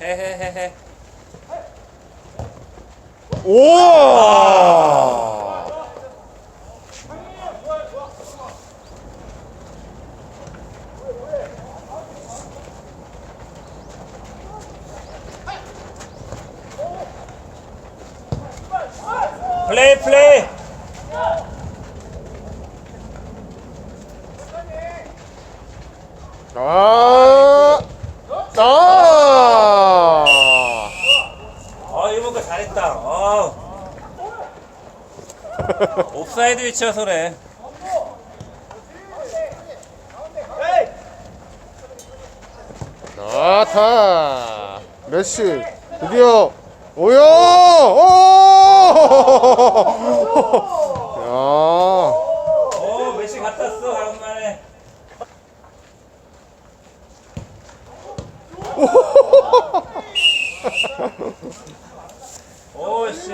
해해해해. 오! 플레이 플레이. 아! 아! 어 이모가 잘했다. 어. 옵사이드 위치여서 그래. 아타! 메시 드디어 오요! 오! 야! 오씨.